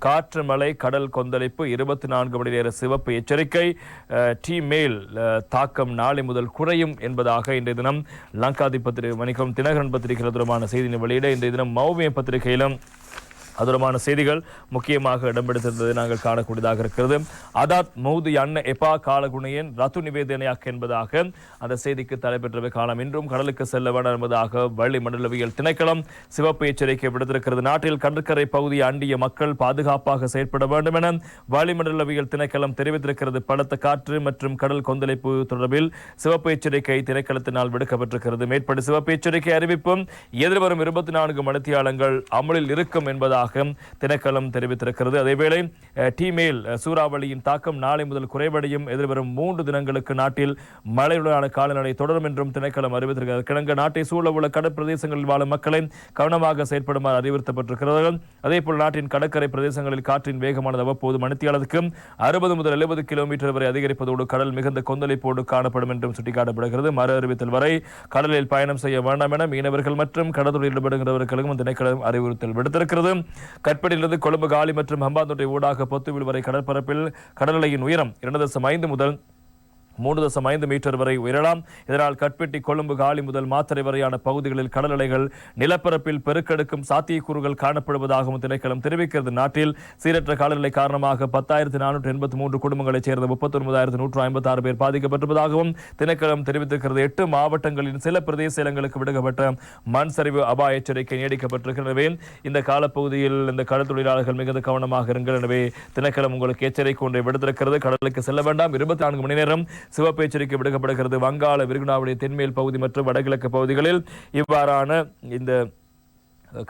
காற்று மழை கடல் கொந்தளிப்பு இருபத்தி நான்கு மணி நேர சிவப்பு எச்சரிக்கை அஹ், டி மேல் தாக்கம் நாளை முதல் குறையும் என்பதாக இன்றைய தினம் லங்காதி பத்திரிகை மணிக்கம் தினகரன் பத்திரிகை தொடர்பான செய்தியின் வெளியிட இன்றைய தினம் மௌமிய பத்திரிகையிலும் அதுரமான செய்திகள் முக்கியமாக இடம்பெடுத்திருந்ததை நாங்கள் காணக்கூடியதாக இருக்கிறது. அதாத் மௌதி அன்ன எப்பா காலகுணையன் ரத்து நிவேதனையாக என்பதாக அந்த செய்திக்கு தலைப்பெற்றவை காலம் இன்றும் கடலுக்கு செல்ல வேண்டாம் என்பதாக வள்ளி மண்டலவியல் திணைக்களம் சிவப்பு எச்சரிக்கை விடுத்திருக்கிறது. நாட்டில் கடற்கரை பகுதி அண்டிய மக்கள் பாதுகாப்பாக செயற்பட வேண்டும் என வளிமண்டலவியல் திணைக்களம் தெரிவித்திருக்கிறது. பலத்த காற்று மற்றும் கடல் கொந்தளிப்பு தொடர்பில் சிவப்பு எச்சரிக்கை திணைக்களத்தினால் விடுக்கப்பட்டிருக்கிறது. மேற்படி சிவப்பு எச்சரிக்கை அறிவிப்பும் எதிர்வரும் இருபத்தி நான்கு மணித்தியாலங்கள் அமலில் இருக்கும் என்பதாக திணைக்களம் தெரிவித்திருக்கிறது. அதேவேளை டிமேல் சூறாவளியின் தாக்கம் நாளை முதல் குறைவடையும். எதிர்வரும் மூன்று தினங்களுக்கு நாட்டில் மழையுடனான காலநிலை தொடரும் என்றும் திணைக்களம் அறிவித்திருக்கிறது. கிழங்கு நாட்டை சூழ உள்ள கடற்பிரதேசங்களில் வாழும் மக்களை கவனமாக செயற்படுமாறு அறிவுறுத்தப்பட்டிருக்கிறது. அதேபோல் நாட்டின் கடற்கரை பிரதேசங்களில் காற்றின் வேகமானது அவ்வப்போது மணித்தியாளருக்கு அறுபது முதல் எழுபது கிலோமீட்டர் வரை அதிகரிப்பதோடு கடல் மிகுந்த கொந்தளிப்போடு காணப்படும் என்றும் சுட்டிக்காட்டப்படுகிறது. மறு அறிவித்தல் வரை கடலில் பயணம் செய்ய வேண்டாம் என மீனவர்கள் மற்றும் கடற்தொழில் ஈடுபடுகிறவர்களுக்கும் திணைக்களம் அறிவுறுத்தல் விடுத்திருக்கிறது. கற்படியிலிருந்து கொழும்பு காலி மற்றும் ஹம்பாந்தோட்டை ஊடாக பொத்துவில் வரை கடற்பரப்பில் கடல்நிலையின் உயரம் இரண்டு தசம் ஐந்து முதல் மூன்று தசம் ஐந்து மீட்டர் வரை உயரலாம். இதனால் கட்பெட்டி கொழும்பு காலி முதல் மாத்திரை வரையான பகுதிகளில் கடல் அலைகள் நிலப்பரப்பில் பெருக்கெடுக்கும் சாத்தியக்கூறுகள் காணப்படுவதாகவும் திணைக்களம் தெரிவிக்கிறது. நாட்டில் சீரற்ற காலநிலை காரணமாக பத்தாயிரத்தி நானூற்று எண்பத்தி மூன்று குடும்பங்களைச் சேர்ந்த முப்பத்தி ஒன்பதாயிரத்து நூற்று ஐம்பத்தி ஆறு பேர் பாதிக்கப்பட்டிருப்பதாகவும் திணைக்களம் தெரிவித்திருக்கிறது. எட்டு மாவட்டங்களின் சில பிரதேச இடங்களுக்கு விடுக்கப்பட்ட மண் சரிவு அபாய எச்சரிக்கை நீடிக்கப்பட்டிருக்கிறது எனவே இந்த காலப்பகுதியில் இந்த கடல் தொழிலாளர்கள் மிகுந்த கவனமாக இருங்கள். எனவே திணைக்களம் உங்களுக்கு எச்சரிக்கை ஒன்றை விடுத்திருக்கிறது. கடலுக்கு செல்ல வேண்டாம். இருபத்தி நான்கு மணி நேரம் சிவப்பு எச்சரிக்கை விடுக்கப்படுகிறது. வங்காள விரிகுடாவுடைய தென்மேல் பகுதி மற்றும் வடகிழக்கு பகுதிகளில் இவ்வாறான இந்த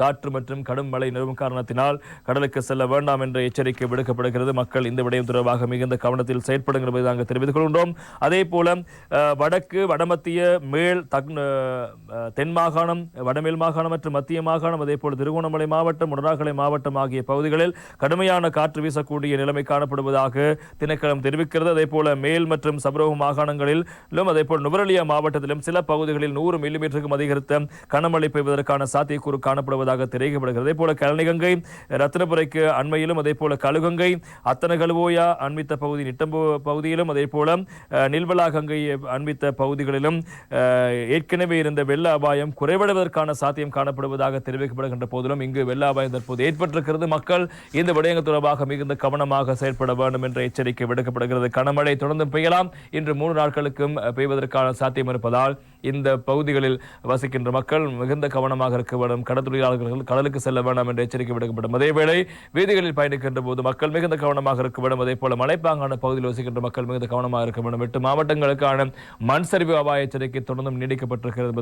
காற்று மற்றும் கடும் மழை நிலவும் காரணத்தினால் கடலுக்கு செல்ல வேண்டாம் என்ற எச்சரிக்கை விடுக்கப்படுகிறது. மக்கள் இந்த விடயம் தொடர்பாக மிகுந்த கவனத்தில் செயற்படுங்கள் என்பதை நாங்கள் தெரிவித்துக் கொள்கின்றோம். அதே போல வடக்கு வடமத்திய மேல் தக் தென் மாகாணம் வடமேல் மாகாணம் மற்றும் மத்திய மாகாணம் அதே போல திருகோணமலை மாவட்டம் உடனாகலை மாவட்டம் ஆகிய பகுதிகளில் கடுமையான காற்று வீசக்கூடிய நிலைமை காணப்படுவதாக திணைக்களம் தெரிவிக்கிறது. அதே போல மேல் மற்றும் சபரோக மாகாணங்களிலும் அதே போல் நுவரலியா மாவட்டத்திலும் சில பகுதிகளில் நூறு மில்லிமீட்டருக்கும் அதிகரித்த கனமழை பெய்வதற்கான சாத்தியக்கூறு காணப்படுவதாக தெரிவிக்கப்படுகிறது. அதே போல கலனிகங்கை ரத்னபுரைக்கு அண்மையிலும் அதே போல கழுகங்கை அத்தனகழுவோயா அண்மித்த பகுதி நிட்டம்பு பகுதியிலும் அதே போல நில்வலாகங்கை அண்மித்த பகுதிகளிலும் ஏற்கனவே இருந்த வெள்ள அபாயம் குறைவடைவதற்கான சாத்தியம் காணப்படுவதாக தெரிவிக்கப்படுகின்ற போதிலும் இங்கு வெள்ள அபாயம் தற்போது ஏற்பட்டிருக்கிறது. மக்கள் இந்த விடயங்கள் தொடர்பாக மிகுந்த கவனமாக செயற்பட வேண்டும் என்ற எச்சரிக்கை விடுக்கப்படுகிறது. கனமழை தொடர்ந்து பெய்யலாம். இன்று மூன்று நாட்களுக்கும் பெய்வதற்கான சாத்தியம் இருப்பதால் இந்த பகுதிகளில் வசிக்கின்ற மக்கள் மிகுந்த கவனமாக இருக்க வேண்டும். தொழிலாளர்கள் கடலுக்கு செல்ல வேண்டாம் என்று எச்சரிக்கை விடுக்கப்படும். அதேவேளை வீதிகளில் பயணிக்கின்ற போது மக்கள் மிகுந்த கவனமாக இருக்க வேண்டும். அதே போல மலைப்பாங்கான பகுதியில் வசிக்கின்ற மக்கள் மிகுந்த கவனமாக இருக்க வேண்டும். எட்டு மாவட்டங்களுக்கான மண் சரிவு அபாய எச்சரிக்கை தொடர்ந்தும் நீடிக்கப்பட்டிருக்கிறது.